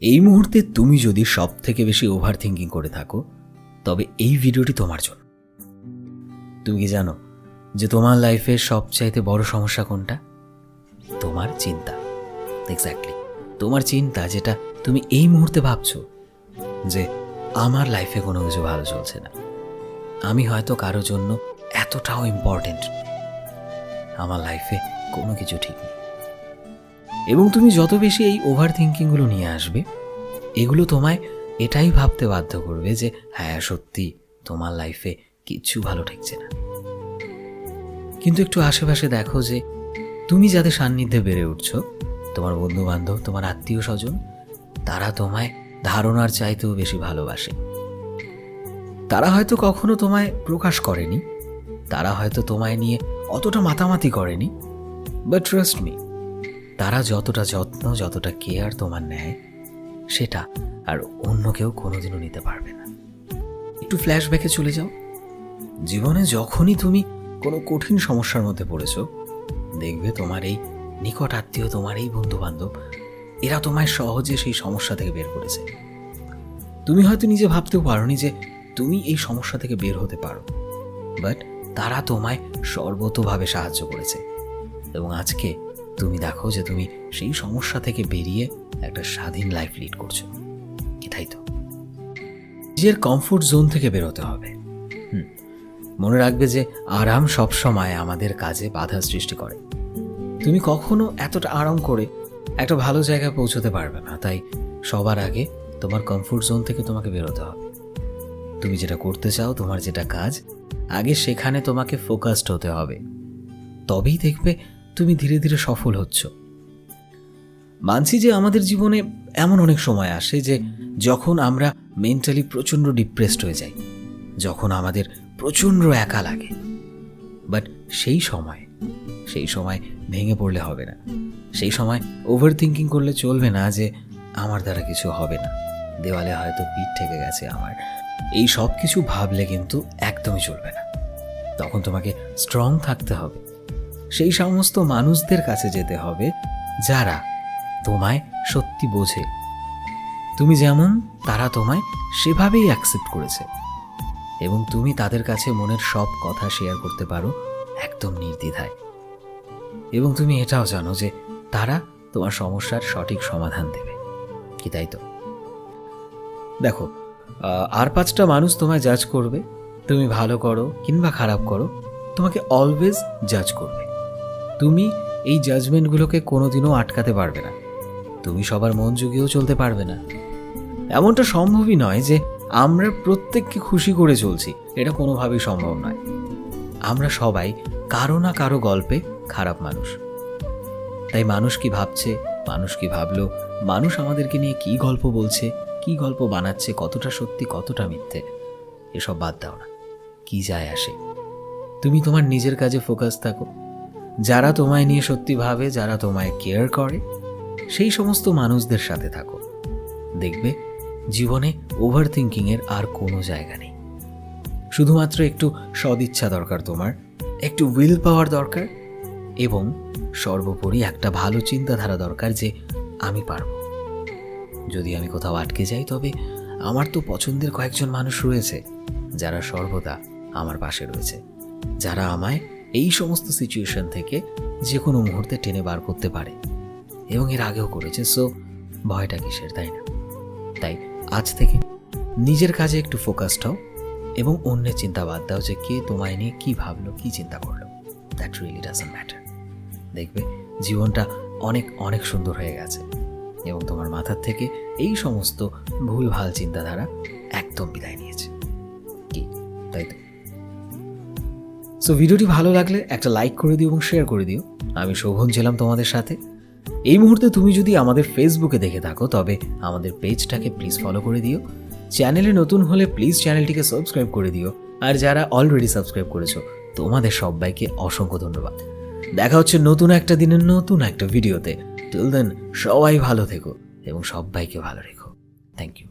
এই মুহূর্তে তুমি যদি সব থেকে বেশি ওভার থিঙ্কিং করে থাকো, তবে এই ভিডিওটি তোমার জন্য। তুমি কি জানো যে তোমার লাইফের সবচাইতে বড় সমস্যা কোনটা? তোমার চিন্তা। এক্স্যাক্টলি তোমার চিন্তা যেটা তুমি এই মুহূর্তে ভাবছ যে আমার লাইফে কোনো কিছু ভালো চলছে না। আমি হয়তো কারোর জন্য এতটাও ইম্পর্টেন্ট আমার লাইফে কোনো কিছু ঠিক নেই। এবং তুমি যত বেশি এই ওভার থিঙ্কিংগুলো নিয়ে আসবে, এগুলো তোমায় এটাই ভাবতে বাধ্য করবে যে হ্যাঁ সত্যি, তোমার লাইফে কিচ্ছু ভালো ঠেকছে না। কিন্তু একটু আশেপাশে দেখো যে, তুমি যাদের সান্নিধ্যে বেড়ে উঠছো, তোমার বন্ধু বান্ধব তোমার আত্মীয় স্বজন তারা তোমায় ধারণার চাইতেও বেশি ভালোবাসে। তারা হয়তো কখনো তোমায় প্রকাশ করেনি, তারা হয়তো তোমায় নিয়ে অতটা মাতামাতি করেনি বাট ট্রাস্ট মি তারা যতটা যত্ন, যতটা কেয়ার তোমার নেয়, সেটা আর অন্য কেউ কোনোদিনও নিতে পারবে না। একটু ফ্ল্যাশব্যাকে চলে যাও। জীবনে যখনই তুমি কোনো কঠিন সমস্যার মধ্যে পড়েছো, দেখবে তোমার এই নিকট আত্মীয়, তোমার এই বন্ধু বান্ধব এরা তোমায় সহজে সেই সমস্যা থেকে বের করেছে। তুমি হয়তো নিজে ভাবতেও পারোনি যে তুমি এই সমস্যা থেকে বের হতে পারো বাট তারা তোমায় সর্বতোভাবে সাহায্য করেছে। এবং আজকে তুমি দেখো যে তুমি সেই সমস্যা থেকে বেরিয়ে একটা স্বাধীন লাইফ লিড করছ। এটাই তো? নিজের কমফোর্ট জোন থেকে বেরোতে হবে। মনে রাখবে যে আরাম সবসময় আমাদের কাজে বাধা সৃষ্টি করে। তুমি কখনো এতটা আরাম করে একটা ভালো জায়গায় পৌঁছতে পারবে না, তাই সবার আগে তোমার কমফোর্ট জোন থেকে তোমাকে বেরোতে হবে। তুমি যেটা করতে চাও, তোমার যেটা কাজ, আগে সেখানে তোমাকে ফোকাসড হতে হবে। তবেই দেখবে তুমি ধীরে ধীরে সফল হচ্ছ। মানছি যে আমাদের জীবনে এমন অনেক সময় আসে যে যখন আমরা মেন্টালি প্রচণ্ড ডিপ্রেসড হয়ে যাই, যখন আমাদের প্রচণ্ড একা লাগে। বাট সেই সময় সেই সময় ভেঙে পড়লে হবে না। সেই সময় ওভার থিঙ্কিং করলে চলবে না যে আমার দ্বারা কিছু হবে না। দেওয়ালে হয়তো পিঠ ঠেকে গেছে আমার। এই সব কিছু ভাবলে কিন্তু একদমই চলবে না। তখন তোমাকে স্ট্রং থাকতে হবে। সেই সমস্ত মানুষদের কাছে যেতে হবে যারা তোমায় সত্যি বোঝে। তুমি যেমন, তারা তোমায় সেভাবেই অ্যাকসেপ্ট করেছে। এবং তুমি তাদের কাছে মনের সব কথা শেয়ার করতে পারো একদম নির্দ্বিধায়। এবং তুমি এটাও জানো যে তারা তোমার সমস্যার সঠিক সমাধান দেবে। কি তাই তো? দেখো আর পাঁচটা মানুষ তোমায় জাজ করবে। তুমি ভালো করো কিংবা খারাপ করো, তোমাকে অলওয়েজ জাজ করবে। তুমি এই জাজমেন্টগুলোকে কোনোদিনও আটকাতে পারবে না। তুমি সবার মন জুগিয়েও চলতে পারবে না। এমনটা সম্ভবই নয় যে আমরা প্রত্যেককে খুশি করে চলছি। এটা কোনোভাবেই সম্ভব নয়। আমরা সবাই কারও না কারও গল্পে খারাপ মানুষ। তাই মানুষ কি ভাবছে, মানুষ কি ভাবলো, মানুষ আমাদেরকে নিয়ে কি গল্প বলছে, কি গল্প বানাচ্ছে, কতটা সত্যি, কতটা মিথ্যে, এসব বাদ দাও না। কি যায় আসে। তুমি তোমার নিজের কাজে ফোকাস থাকো। যারা তোমায় নিয়ে সত্যি ভাবে, যারা তোমায় কেয়ার করে, সেই সমস্ত মানুষদের সাথে থাকো। দেখবে, জীবনে ওভার থিঙ্কিংয়ের আর কোনো জায়গা নেই। শুধুমাত্র একটু সদিচ্ছা দরকার তোমার, একটু উইল পাওয়ার দরকার এবং সর্বোপরি একটা ভালো চিন্তাধারা দরকার যে আমি পারব। যদি আমি কোথাও আটকে যাই, তবে আমার তো পছন্দের কয়েকজন মানুষ রয়েছে, যারা সর্বদা আমার পাশে রয়েছে, যারা আমায় এই সমস্ত সিচুয়েশন থেকে যে কোনো মুহূর্তে টেনে বার করতে পারে। এবং এর আগেও করেছে সো ভয়টা কিসের, তাই না? তাই আজ থেকে নিজের কাজে একটু ফোকাসড হও এবং অন্যের চিন্তা বাদ দাও যে কে তোমায় নিয়ে কী ভাবলো, কি চিন্তা করল। দ্যাট রিয়েলি ডাজন্ট ম্যাটার দেখবে জীবনটা অনেক অনেক সুন্দর হয়ে গেছে এবং তোমার মাথার থেকে এই সমস্ত ভুল ভালো চিন্তাধারা একদম বিদায় নিয়েছে। কি? তাই তো? সো ভিডিওটি ভালো লাগলে একটা লাইক করে দিও এবং শেয়ার করে দিও। আমি শোভন ছিলাম তোমাদের সাথে। এই মুহূর্তে তুমি যদি আমাদের ফেসবুকে দেখে থাকো, তবে আমাদের পেজটাকে প্লিজ ফলো করে দিও। চ্যানেলে নতুন হলে প্লিজ চ্যানেলটিকে সাবস্ক্রাইব করে দিও। আর যারা অলরেডি সাবস্ক্রাইব করেছ, তোমাদের সবাইকে অসংখ্য ধন্যবাদ। দেখা হচ্ছে নতুন একটা দিনের নতুন একটা ভিডিওতে। টিল দেন সবাই ভালো থেকো এবং সবাইকে ভালো রেখো। Thank you